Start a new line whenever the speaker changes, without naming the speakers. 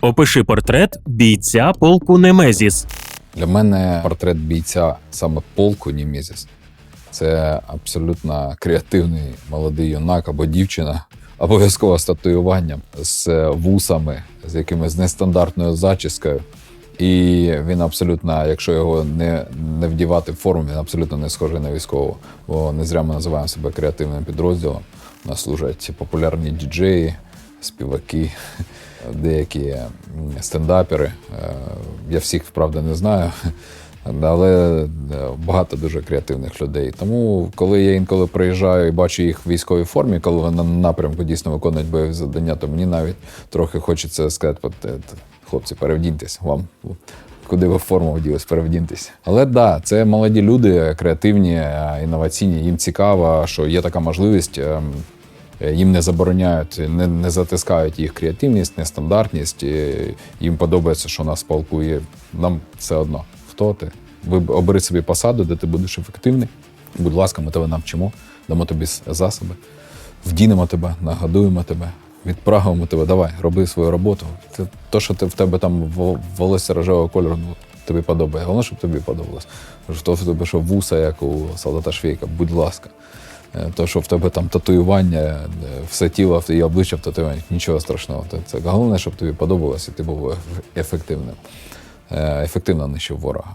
Опиши портрет бійця полку Немезіс.
Для мене портрет бійця саме полку Німезіс це абсолютно креативний молодий юнак або дівчина, обов'язково з татуюванням, з вусами, з якимось нестандартною зачіскою. І він абсолютно, якщо його не, не вдівати в форму, він абсолютно не схожий на військового. Бо не зря ми називаємо себе креативним підрозділом. У нас служать популярні діджеї, співаки, деякі стендапери. Е, Я всіх, правда, не знаю, але е, багато дуже креативних людей. Тому, коли я інколи приїжджаю і бачу їх в військовій формі, коли вони на напрямку дійсно виконують бойові завдання, то мені навіть трохи хочеться сказати, «От, е, хлопці, перевдіньтесь вам. Куди ви форму вділись, перевдіньтесь. Але так, да, це молоді люди, креативні, е, інноваційні. Їм цікаво, що є така можливість. Е, Їм не забороняють, не, не затискають їх креативність, нестандартність. Їм подобається, що нас полкує. Нам все одно. Хто ти? Обери собі посаду, де ти будеш ефективний. Будь ласка, ми тебе навчимо, дамо тобі засоби, вдінемо тебе, нагодуємо тебе, відправимо тебе. Давай, роби свою роботу. Це то, що ти в тебе там волосся рожевого кольору, ну, тобі подобає. Головне, щоб тобі подобалось. Що в що вуса, як у солдата Швейка, будь ласка. Е, То, що в тебе там татуювання, е, все тіло і обличчя в татуюваннях, нічого страшного. Це- головне, щоб тобі подобалося, і ти був ефективним. Е, Ефективно нищив ворога.